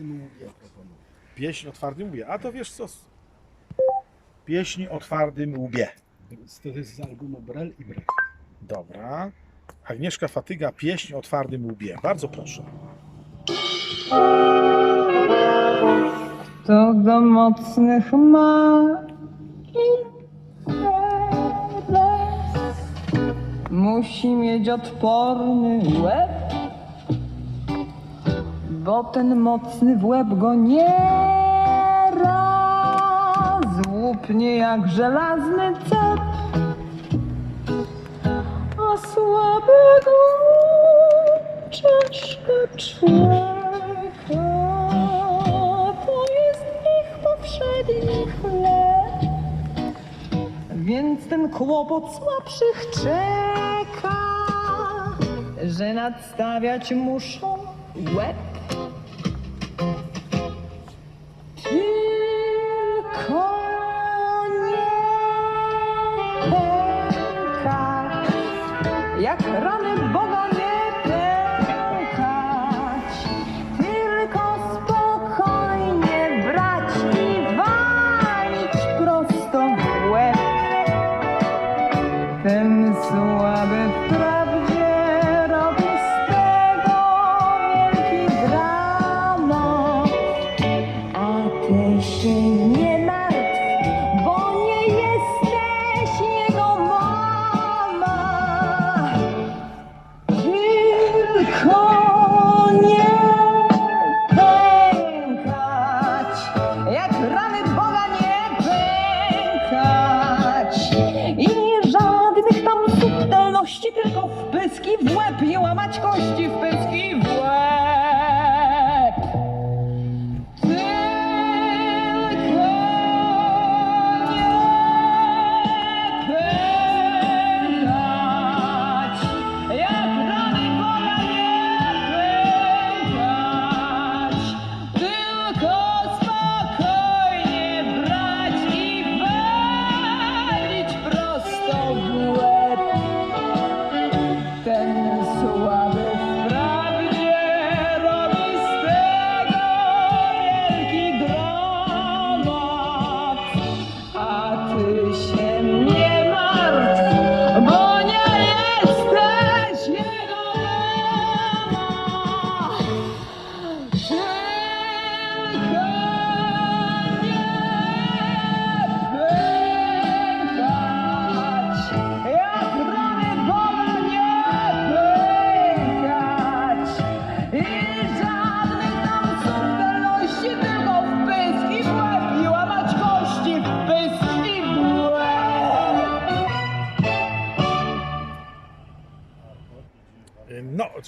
twardym łbie proponuję. Pieśń o twardym łbie. A to wiesz co? Pieśń o twardym łbie. To jest z albumu Brel i Brel. Dobra. Agnieszka Fatyga, pieśń o twardym łbie. Bardzo proszę. To do mocnych ma. Musi mieć odporny łeb, bo ten mocny w łeb go nie raz łupnie jak żelazny cep. A słabego czaszka czeka. To jest ich powszedni chleb. Więc ten kłopot słabszych czeka, że nadstawiać muszą łeb. Ten słaby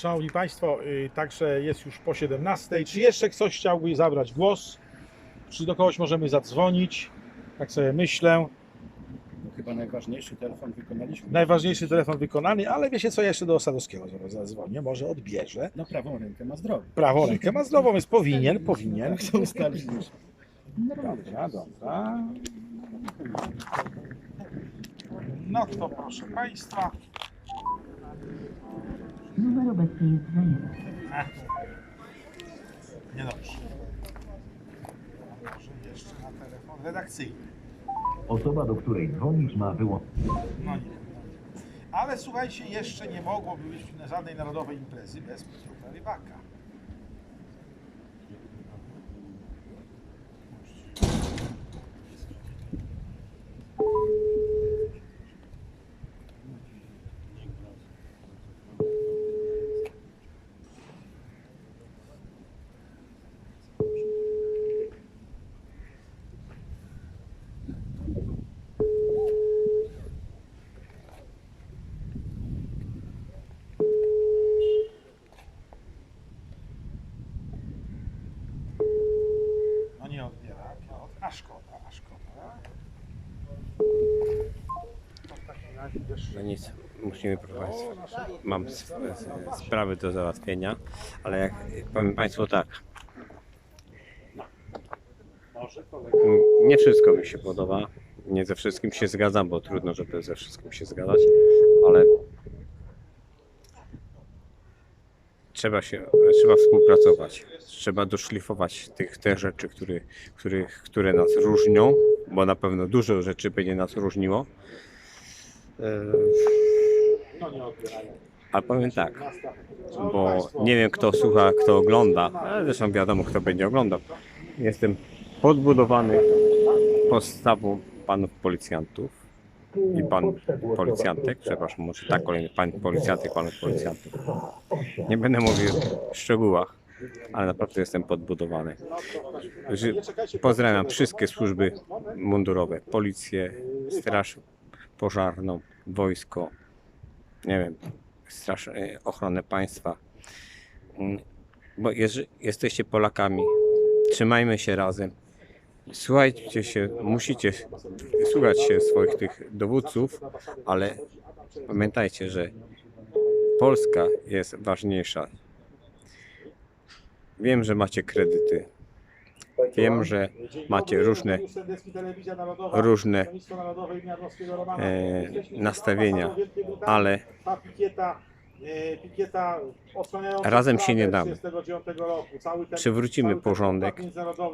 szanowni państwo, y, także jest już po 17. Czy jeszcze ktoś chciałby zabrać głos? Czy do kogoś możemy zadzwonić? Tak sobie myślę. Chyba najważniejszy telefon wykonaliśmy. Najważniejszy telefon wykonany, ale wiecie co, jeszcze do Osadowskiego zaraz zadzwonię, może odbierze. No prawą rękę ma zdrowie. Prawą rękę ma zdrową, więc powinien, powinien. Tak. Dobra, dobra. No to proszę Państwa. Numer obecnie jest zajęty. Niedobrze. Może jeszcze na telefon redakcyjny. Osoba, do której dzwonisz, ma wyłączyć. No nie. Ale słuchajcie, jeszcze nie mogłoby być żadnej narodowej imprezy bez Piotra Rybaka. No nie odbiera Piotr, a szkoda, a szkoda. To w takim razie jeszcze... No nic, musimy prowadzić. Mam sprawy do załatwienia, ale jak powiem Państwu tak, nie wszystko mi się podoba, nie ze wszystkim się zgadzam, bo trudno, żeby ze wszystkim się zgadzać, ale trzeba się, trzeba współpracować. Trzeba doszlifować tych, te rzeczy, które, które, które nas różnią, bo na pewno dużo rzeczy będzie nas różniło. E, No nie odbierają. Ale powiem tak, bo nie wiem kto słucha, kto ogląda, ale zresztą wiadomo kto będzie oglądał. Jestem podbudowany postawą panów policjantów i pan policjantek, przepraszam, może tak kolejny pan policjantek, panów policjantów. Nie będę mówił w szczegółach, ale naprawdę jestem podbudowany. Pozdrawiam wszystkie służby mundurowe, policję, straż pożarną, wojsko, nie wiem, straż, e, ochronę państwa. Mm, Bo jeżeli jesteście Polakami, trzymajmy się razem. Słuchajcie się, musicie słuchać się swoich tych dowódców, ale pamiętajcie, że Polska jest ważniejsza. Wiem, że macie kredyty. Wiem, że macie różne różne e, nastawienia, ale Razem się nie damy. 39 roku, cały ten- przywrócimy porządek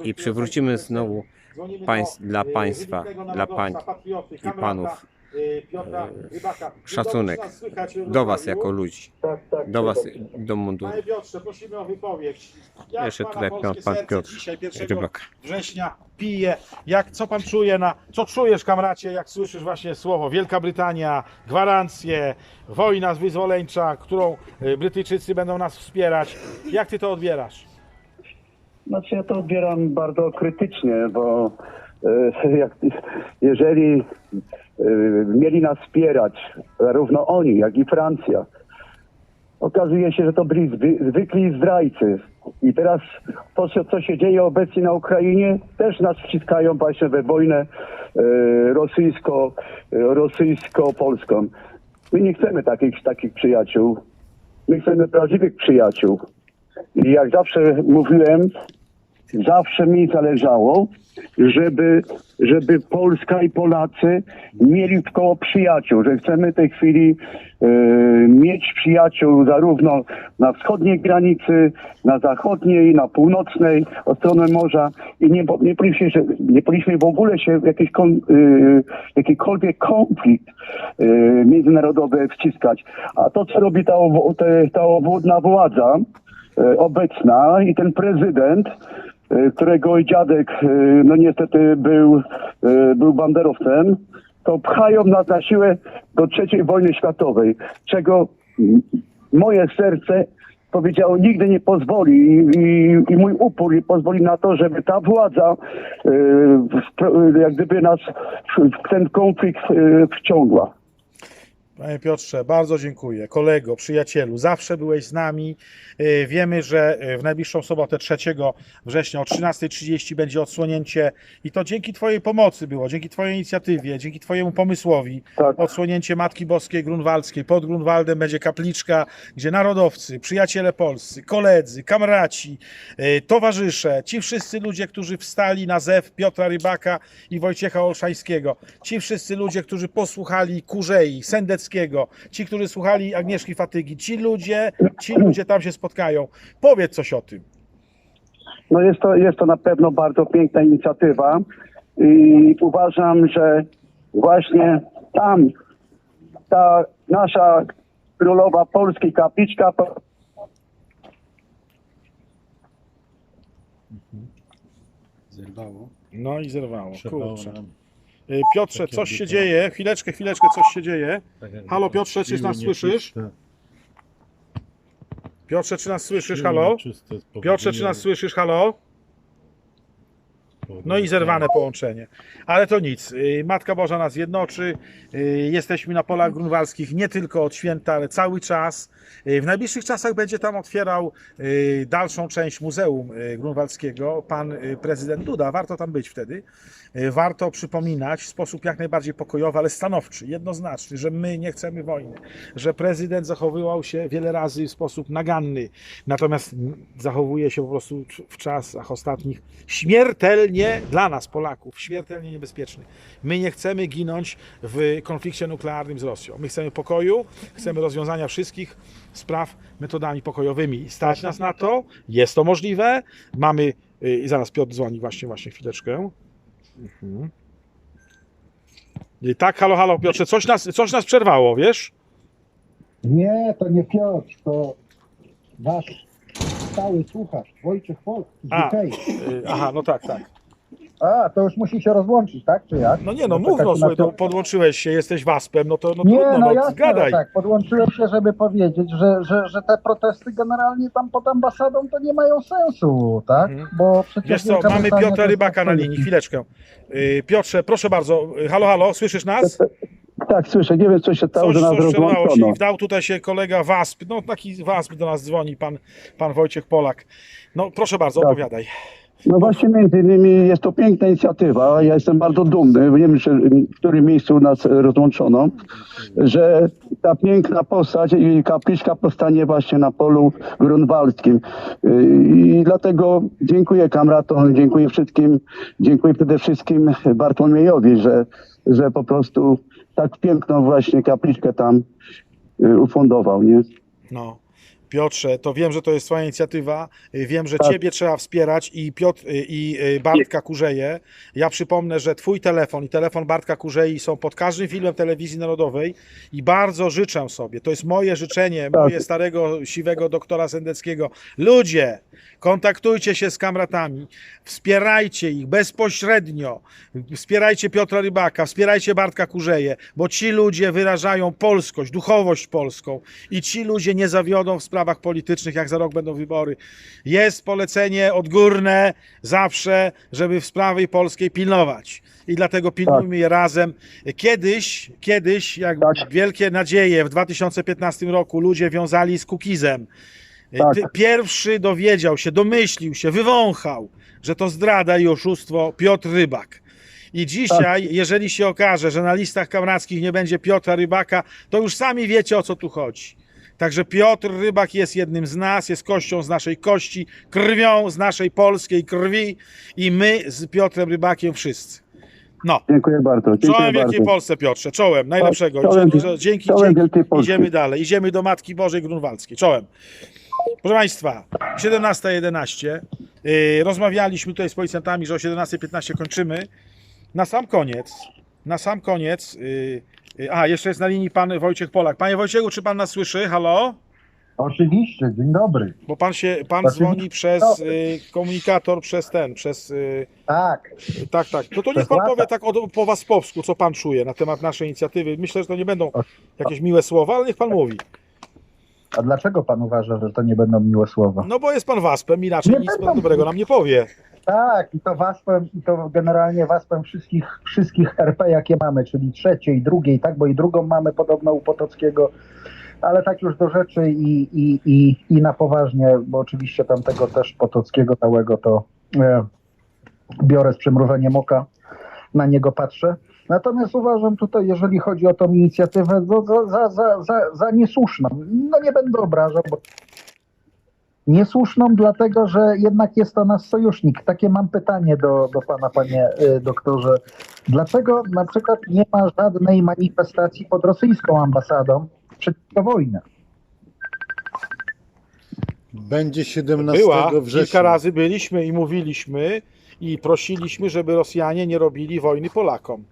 i przywrócimy znowu państw, dla państwa, dla pań i panów Piotra Rybaka. szacunek do Was Wrocławiu. jako ludzi, do Was, do munduru. Panie Piotrze, prosimy o wypowiedź. Jak Jeszcze pana tutaj polskie pan serce Piotr dzisiaj, 1 Rybak. września pije. Jak, co pan czuje na, co czujesz kamracie, jak słyszysz właśnie słowo Wielka Brytania, gwarancje, wojna wyzwoleńcza, którą y, Brytyjczycy będą nas wspierać. Jak ty to odbierasz? Znaczy ja to odbieram bardzo krytycznie, bo e, jak, jeżeli mieli nas wspierać, zarówno oni, jak i Francja, okazuje się, że to byli zwy, zwykli zdrajcy. I teraz to, co- się dzieje obecnie na Ukrainie, też nas wciskają właśnie we wojnę e, rosyjsko, rosyjsko-polską. My nie chcemy takich, takich przyjaciół. My chcemy prawdziwych przyjaciół. I jak zawsze mówiłem, zawsze mi zależało, żeby, żeby Polska i Polacy mieli w koło przyjaciół, że chcemy w tej chwili e, mieć przyjaciół zarówno na wschodniej granicy, na zachodniej, na północnej, od strony morza i nie, nie, powinniśmy, się, nie powinniśmy w ogóle się w jakiś kon, e, jakikolwiek konflikt e, międzynarodowy wciskać. A to, co robi ta, te, ta obłudna władza, obecna i ten prezydent, e, którego dziadek e, no niestety był, e, był banderowcem, to pchają nas na siłę do trzeciej wojny światowej, czego moje serce powiedziało nigdy nie pozwoli i, i, mój upór nie pozwoli na to, żeby ta władza jak gdyby nas w, ten konflikt wciągła. Panie Piotrze, bardzo dziękuję. Kolego, przyjacielu, zawsze byłeś z nami. Yy, Wiemy, że yy, w najbliższą sobotę 3 września o 13.30 będzie odsłonięcie i to dzięki Twojej pomocy było, dzięki Twojej inicjatywie, dzięki Twojemu pomysłowi. Tak. Odsłonięcie Matki Boskiej Grunwaldzkiej. Pod Grunwaldem będzie kapliczka, gdzie narodowcy, przyjaciele polscy, koledzy, kamraci, yy, towarzysze, ci wszyscy ludzie, którzy wstali na zew Piotra Rybaka i Wojciecha Olszańskiego, ci wszyscy ludzie, którzy posłuchali Kurzei, Sendeckiego, ci, którzy słuchali Agnieszki Fatygi, ci ludzie, ci ludzie tam się spotkają. Powiedz coś o tym. No jest to, jest to na pewno bardzo piękna inicjatywa i uważam, że właśnie tam ta nasza królowa polskiej kapliczka Zerwało. No i zerwało. Przerwało Kurczę. Y, Piotrze, Takie coś się dzieje. Chwileczkę, chwileczkę, coś się dzieje. Tak Halo, Piotrze, czy nas słyszysz? Piotrze, czy nas słyszysz? Halo? Piotrze, czy nas słyszysz? Halo? No i zerwane połączenie. Ale to nic. Y, Matka Boża nas jednoczy. Y, Jesteśmy na polach grunwaldzkich nie tylko od święta, ale cały czas. Y, W najbliższych czasach będzie tam otwierał dalszą część Muzeum Grunwaldzkiego pan prezydent Duda. Warto tam być wtedy. Warto przypominać w sposób jak najbardziej pokojowy, ale stanowczy, jednoznaczny, że my nie chcemy wojny, że prezydent zachowywał się wiele razy w sposób naganny, natomiast zachowuje się po prostu w czasach ostatnich śmiertelnie śmiertelnie dla nas, Polaków, śmiertelnie niebezpieczny. My nie chcemy ginąć w konflikcie nuklearnym z Rosją. My chcemy pokoju, chcemy rozwiązania wszystkich spraw metodami pokojowymi. Stać nas na to, jest to możliwe. Mamy, y, i zaraz Piotr dzwoni, właśnie, właśnie chwileczkę. Mhm. I Tak, halo, halo Piotrze, coś nas, coś nas przerwało, wiesz? Nie, to nie Piotr, to wasz stały słuchacz, Wojciech Folk z A. Y, Aha, no tak, tak. A, to już musi się rozłączyć, tak, czy jak? No nie no, mów no, słuchaj, to podłączyłeś się, jesteś waspem, no to no Nie, trudno, no no, jasne, zgadaj. tak, podłączyłem się, żeby powiedzieć, że, że, że te protesty generalnie tam pod ambasadą to nie mają sensu, tak? Mhm. Bo przecież Wiesz co, mamy Piotra Rybaka na linii, chwileczkę. Y, Piotrze, proszę bardzo, Y, halo, halo, słyszysz nas? Tak, słyszę, nie wiem co się stało, że nas się rozłączono. i wdał tutaj się kolega Wasp, no taki Wasp do nas dzwoni, pan, pan Wojciech Polak. No proszę bardzo, Tak. opowiadaj. No właśnie między innymi jest to piękna inicjatywa. Ja jestem bardzo dumny, nie wiem w którym miejscu nas rozłączono, że ta piękna postać i kapliczka powstanie właśnie na polu grunwaldzkim. I dlatego dziękuję kamratom, dziękuję wszystkim, dziękuję przede wszystkim Bartłomiejowi, że, że po prostu tak piękną właśnie kapliczkę tam y, ufundował, nie? No. Piotrze, to wiem, że to jest Twoja inicjatywa. y, Wiem, że Tak. Ciebie trzeba wspierać i Piotr y, i y, Bartka Kurzeje. Ja przypomnę, że Twój telefon i telefon Bartka Kurzei są pod każdym filmem telewizji narodowej i bardzo życzę sobie, to jest moje życzenie, Tak. moje starego, siwego doktora Sendeckiego. Ludzie, kontaktujcie się z kamratami, wspierajcie ich bezpośrednio, wspierajcie Piotra Rybaka, wspierajcie Bartka Kurzeje, bo ci ludzie wyrażają polskość, duchowość polską i ci ludzie nie zawiodą w sprawach politycznych, jak za rok będą wybory. Jest polecenie odgórne zawsze, żeby w sprawie polskiej pilnować. I dlatego pilnujmy je razem. Kiedyś, kiedyś, jak Tak. wielkie nadzieje w 2015 roku ludzie wiązali z Kukizem. Tak. Pierwszy dowiedział się, domyślił się, wywąchał, że to zdrada i oszustwo Piotr Rybak. I dzisiaj, jeżeli się okaże, że na listach kamrackich nie będzie Piotra Rybaka, to już sami wiecie o co tu chodzi. Także Piotr Rybak jest jednym z nas, jest kością z naszej kości, krwią z naszej polskiej krwi i my z Piotrem Rybakiem wszyscy. No, Dziękuję bardzo. Dziękuję czołem Wielkiej bardzo. Polsce, Piotrze, czołem, najlepszego. Czołem- dzięki, dzięki, czołem dzięki. Wielkiej. Idziemy dalej, idziemy do Matki Bożej Grunwaldzkiej, czołem. Proszę Państwa, 17.11. Yy, rozmawialiśmy tutaj z policjantami, że o 17.15 kończymy. Na sam koniec, na sam koniec, yy, yy, a jeszcze jest na linii pan Wojciech Polak. Panie Wojciechu, czy pan nas słyszy? Halo? Oczywiście, dzień dobry. Bo pan się, pan Oczywiście. dzwoni przez yy, komunikator, przez ten, przez... Yy, Tak, tak, tak. To, to niech pan powie tak o, po waspowsku, co pan czuje na temat naszej inicjatywy. Myślę, że to nie będą jakieś miłe słowa, ale niech pan mówi. a dlaczego pan uważa, że to nie będą miłe słowa? No bo jest pan waspem, inaczej Nie nic pan dobrego nam nie powie. Tak, i to waspem, i to generalnie waspem wszystkich, wszystkich RP, jakie mamy, czyli trzeciej, drugiej, tak, bo i drugą mamy podobno u Potockiego, ale tak już do rzeczy i, i, i, i na poważnie, bo oczywiście tamtego też Potockiego całego to e, biorę z przymrużeniem oka, na niego patrzę. Natomiast uważam tutaj, jeżeli chodzi o tą inicjatywę, to za, za, za, za, za niesłuszną. No nie będę obrażał, bo Niesłuszną, dlatego że jednak jest to nasz sojusznik. Takie mam pytanie do, do pana, panie y, doktorze. Dlaczego na przykład nie ma żadnej manifestacji pod rosyjską ambasadą przeciwko wojnie? Będzie 17 Była, września. kilka razy byliśmy i mówiliśmy i prosiliśmy, żeby Rosjanie nie robili wojny Polakom.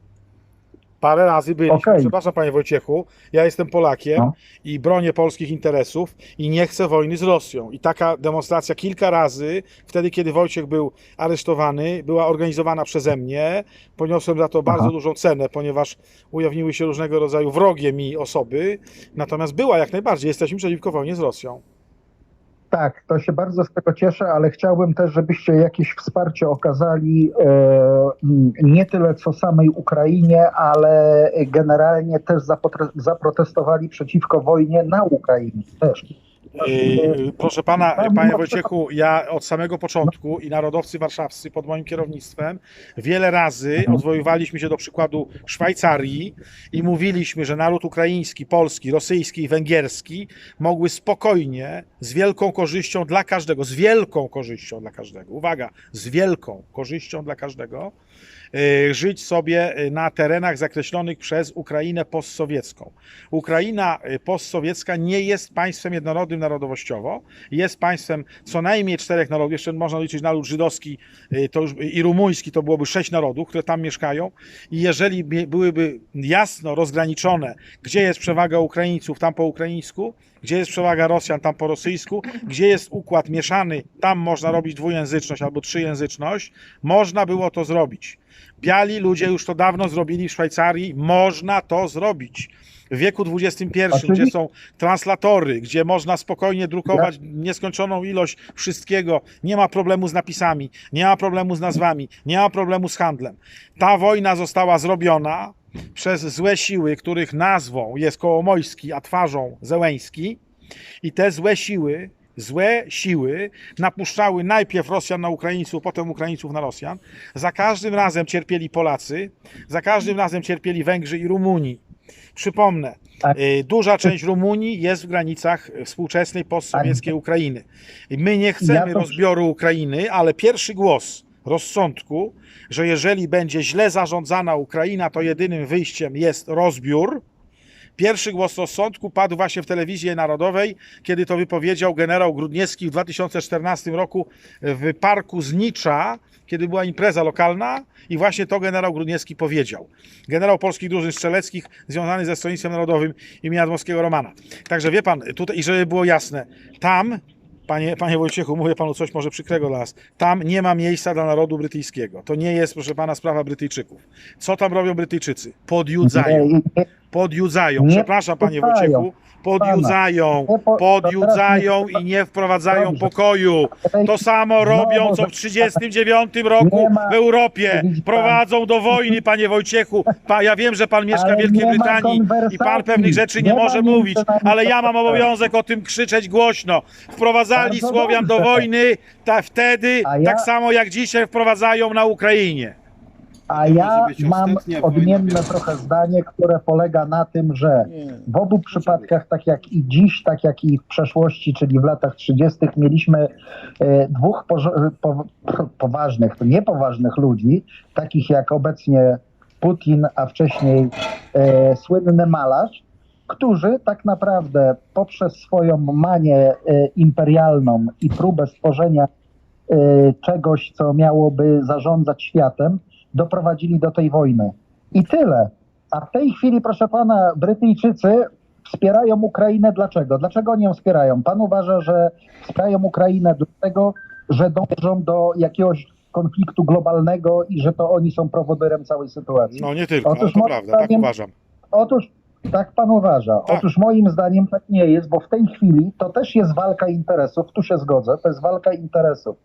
Parę razy byliśmy. Okej. Przepraszam, panie Wojciechu, ja jestem Polakiem No. i bronię polskich interesów i nie chcę wojny z Rosją. I taka demonstracja kilka razy, wtedy kiedy Wojciech był aresztowany, była organizowana przeze mnie. Poniosłem za to bardzo Aha. dużą cenę, ponieważ ujawniły się różnego rodzaju wrogie mi osoby. Natomiast była jak najbardziej. Jesteśmy przeciwko wojnie z Rosją. Tak, to się bardzo z tego cieszę, ale chciałbym też, żebyście jakieś wsparcie okazali e, nie tyle co samej Ukrainie, ale generalnie też zaprotestowali przeciwko wojnie na Ukrainie też. Yy, Proszę pana, Pan panie Wojciechu, ja od samego początku i narodowcy warszawscy pod moim kierownictwem wiele razy odwoływaliśmy się do przykładu Szwajcarii i mówiliśmy, że naród ukraiński, polski, rosyjski i węgierski mogły spokojnie, z wielką korzyścią dla każdego, z wielką korzyścią dla każdego, uwaga, z wielką korzyścią dla każdego, żyć sobie yy, na terenach zakreślonych przez Ukrainę postsowiecką. Ukraina y, postsowiecka nie jest państwem jednorodnym narodowościowo, jest państwem co najmniej czterech narodów, jeszcze można liczyć naród żydowski y, to już, i rumuński, to byłoby sześć narodów, które tam mieszkają i jeżeli byłyby jasno rozgraniczone, gdzie jest przewaga Ukraińców, tam po ukraińsku, gdzie jest przewaga Rosjan, tam po rosyjsku, gdzie jest układ mieszany, tam można robić dwujęzyczność albo trzyjęzyczność, można było to zrobić. Biali ludzie już to dawno zrobili w Szwajcarii, można to zrobić. W wieku XXI, gdzie Oczywiście. są translatory, gdzie można spokojnie drukować nieskończoną ilość wszystkiego, nie ma problemu z napisami, nie ma problemu z nazwami, nie ma problemu z handlem. Ta wojna została zrobiona przez złe siły, których nazwą jest Kołomojski, a twarzą Zełęński. I te złe siły, złe siły napuszczały najpierw Rosjan na Ukraińców, potem Ukraińców na Rosjan. Za każdym razem cierpieli Polacy, za każdym razem cierpieli Węgrzy i Rumuni. Przypomnę, A- y, duża część Rumunii jest w granicach współczesnej postsowieckiej Ukrainy. I My nie chcemy rozbioru Ukrainy, ale pierwszy głos rozsądku, że jeżeli będzie źle zarządzana Ukraina, to jedynym wyjściem jest rozbiór. Pierwszy głos rozsądku padł właśnie w telewizji narodowej, kiedy to wypowiedział generał Grudniewski w 2014 roku w parku Znicza, kiedy była impreza lokalna i właśnie to generał Grudniewski powiedział. Generał polskich drużyn strzeleckich związany ze Stronnictwem Narodowym imienia Dmowskiego Romana. Także wie pan, tutaj, i żeby było jasne, tam Panie, panie Wojciechu, mówię panu coś może przykrego dla nas. Tam nie ma miejsca dla narodu brytyjskiego. To nie jest, proszę pana, sprawa Brytyjczyków. Co tam robią Brytyjczycy? Podjudzają. Podjudzają. Nie Przepraszam, panie. Wojciechu. Podjudzają. Podjudzają i nie wprowadzają pokoju. To samo robią, co w 1939 roku w Europie. Prowadzą do wojny, panie Wojciechu. Pa, ja wiem, że pan mieszka w Wielkiej Brytanii i pan pewnych rzeczy nie może mówić, ale ja mam obowiązek o tym krzyczeć głośno. Wprowadzali Słowian do wojny ta, wtedy, tak samo jak dzisiaj wprowadzają na Ukrainie. A ja mam odmienne trochę zdanie, które polega na tym, że w obu przypadkach, tak jak i dziś, tak jak i w przeszłości, czyli w latach 30., mieliśmy e, dwóch po, poważnych, niepoważnych ludzi, takich jak obecnie Putin, a wcześniej e, słynny malarz, którzy tak naprawdę poprzez swoją manię e, imperialną i próbę stworzenia e, czegoś, co miałoby zarządzać światem, doprowadzili do tej wojny. I tyle. A w tej chwili, proszę pana, Brytyjczycy wspierają Ukrainę. Dlaczego? Dlaczego oni ją wspierają? Pan uważa, że wspierają Ukrainę dlatego, że dążą do jakiegoś konfliktu globalnego i że to oni są prowodyrem całej sytuacji. No nie tylko, Otóż to prawda, tak zdaniem- uważam. Otóż tak pan uważa. Tak. Otóż moim zdaniem tak nie jest, bo w tej chwili to też jest walka interesów, tu się zgodzę, to jest walka interesów.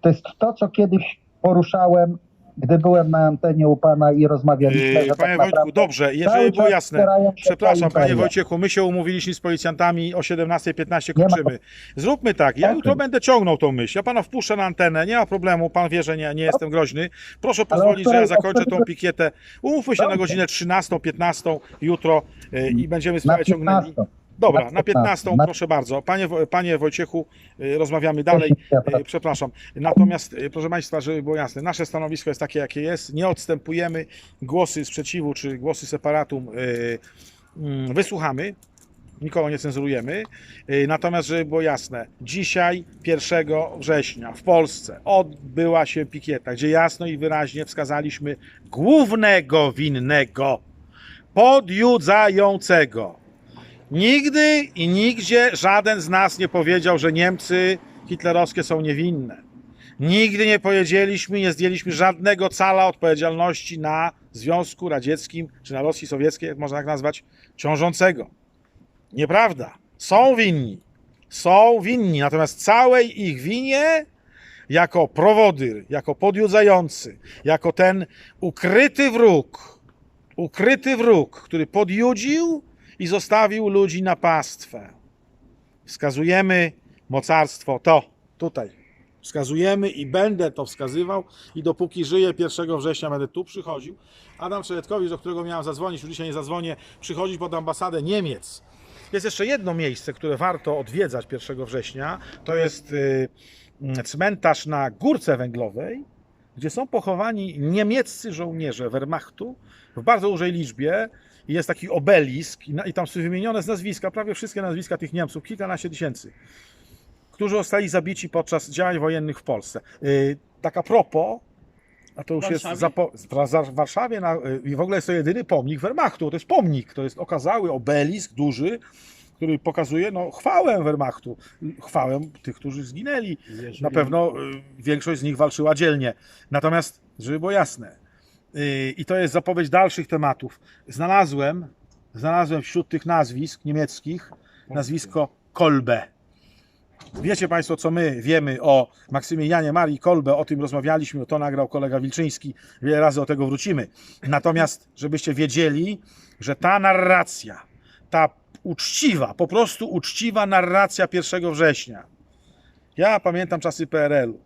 To jest to, co kiedyś poruszałem, gdy byłem na antenie u pana i rozmawialiśmy. Yy, że Panie tak Wojtku, naprawdę dobrze, cały jeżeli było czas jasne. się Przepraszam, panie. Wojciechu, my się umówiliśmy z policjantami o 17.15 Nie ma- kończymy. Zróbmy tak, ja Okej. jutro będę ciągnął tą myśl. Ja pana wpuszczę na antenę, nie ma problemu, pan wie, że nie, nie jestem groźny. Proszę o pozwolić, że której- ja o zakończę której- tą pikietę. Umówmy się na Dobrze. godzinę 13, 15 jutro yy, i będziemy Na sprawę ciągnęli. 15. Dobra, na na 15, 15, na- proszę bardzo. Panie, Wo- panie Wojciechu, yy, rozmawiamy dalej. Ja E, Przepraszam. Natomiast, e, proszę Państwa, żeby było jasne, nasze stanowisko jest takie, jakie jest. Nie odstępujemy. Głosy sprzeciwu czy głosy separatum mm, wysłuchamy. Nikogo nie cenzurujemy. Natomiast, żeby było jasne, dzisiaj, 1 września, w Polsce odbyła się pikieta, gdzie jasno i wyraźnie wskazaliśmy głównego winnego, podjudzającego. Nigdy i nigdzie żaden z nas nie powiedział, że Niemcy hitlerowskie są niewinne. Nigdy nie powiedzieliśmy, nie zdjęliśmy żadnego cala odpowiedzialności na Związku Radzieckim czy na Rosji Sowieckiej, jak można tak nazwać, ciążącego. Nieprawda. Są winni. Są winni. Natomiast całej ich winie jako prowodyr, jako podjudzający, jako ten ukryty wróg, ukryty wróg, który podjudził i zostawił ludzi na pastwę. wskazujemy mocarstwo to, tutaj. Wskazujemy i będę to wskazywał i dopóki żyję 1 września będę tu przychodził. Adam Czeretkowicz, do którego miałem zadzwonić, już dzisiaj nie zadzwonię, przychodzić pod ambasadę Niemiec. Jest jeszcze jedno miejsce, które warto odwiedzać 1 września. To jest y, mm, cmentarz na Górce Węglowej, gdzie są pochowani niemieccy żołnierze Wehrmachtu w bardzo dużej liczbie. I Jest taki obelisk i, na, i tam są wymienione z nazwiska, prawie wszystkie nazwiska tych Niemców, kilkanaście tysięcy, którzy zostali zabici podczas działań wojennych w Polsce. Yy, tak a propos, a to już jest zapo- w za- w Warszawie na, y, i w ogóle jest to jedyny pomnik Wehrmachtu. To jest pomnik, to jest okazały obelisk duży, który pokazuje no, chwałę Wehrmachtu, chwałę tych, którzy zginęli. Na pewno y, większość z nich walczyła dzielnie. Natomiast, żeby było jasne, y, i to jest zapowiedź dalszych tematów, znalazłem, znalazłem wśród tych nazwisk niemieckich nazwisko Kolbe. Wiecie Państwo, co my wiemy o Maksymilianie Marii Kolbe, o tym rozmawialiśmy, to nagrał kolega Wilczyński, wiele razy do tego wrócimy. Natomiast, żebyście wiedzieli, że ta narracja, ta uczciwa, po prostu uczciwa narracja 1 września. Ja pamiętam czasy PRL-u,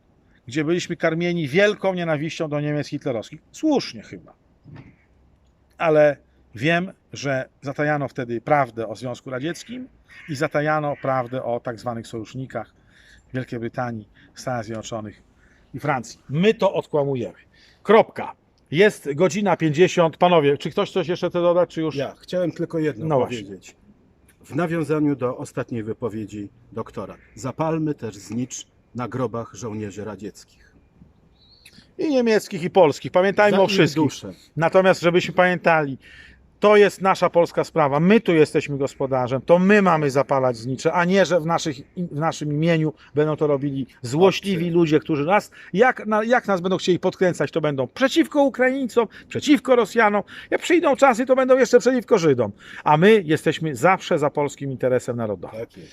gdzie byliśmy karmieni wielką nienawiścią do Niemiec hitlerowskich. Słusznie chyba. Ale wiem, że zatajano wtedy prawdę o Związku Radzieckim i zatajano prawdę o tak zwanych sojusznikach Wielkiej Brytanii, Stanach Zjednoczonych i Francji. My to odkłamujemy. Kropka. Jest godzina 50. Panowie, czy ktoś coś jeszcze chce dodać, czy już? Ja chciałem tylko jedno No właśnie. powiedzieć. W nawiązaniu do ostatniej wypowiedzi doktora. Zapalmy też znicz na grobach żołnierzy radzieckich. I niemieckich, i polskich. Pamiętajmy Za o ich wszystkich. duszę. Natomiast, żebyśmy pamiętali, to jest nasza polska sprawa. My tu jesteśmy gospodarzem, to my mamy zapalać znicze, a nie, że w, naszych, w naszym imieniu będą to robili złośliwi ludzie, którzy nas, jak, jak nas będą chcieli podkręcać, to będą przeciwko Ukraińcom, przeciwko Rosjanom. Jak przyjdą czasy, to będą jeszcze przeciwko Żydom. A my jesteśmy zawsze za polskim interesem narodowym. Tak jest.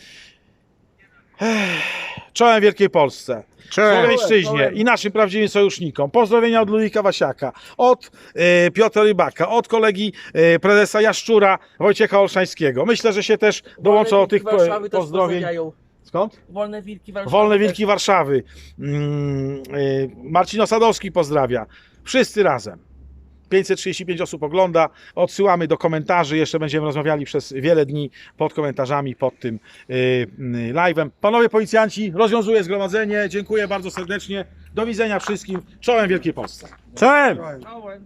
Czołem Wielkiej Polsce, Słowiańszczyźnie i naszym prawdziwym sojusznikom. Pozdrowienia od Ludwika Wasiaka, od e, Piotra Rybaka, od kolegi e, prezesa Jaszczura Wojciecha Olszańskiego. Myślę, że się też dołączą do tych Warszawy też pozdrowień. pozdrawiają. Skąd? Wolne Wilki Warszawy. Wolne. Wilki Warszawy. Mm, e, Marcin Osadowski pozdrawia. Wszyscy razem. 535 osób ogląda. Odsyłamy do komentarzy. Jeszcze będziemy rozmawiali przez wiele dni pod komentarzami, pod tym y, y, live'em. Panowie policjanci, rozwiązuję zgromadzenie. Dziękuję bardzo serdecznie. Do widzenia wszystkim. Czołem Wielkiej Polsce. Czołem, czołem.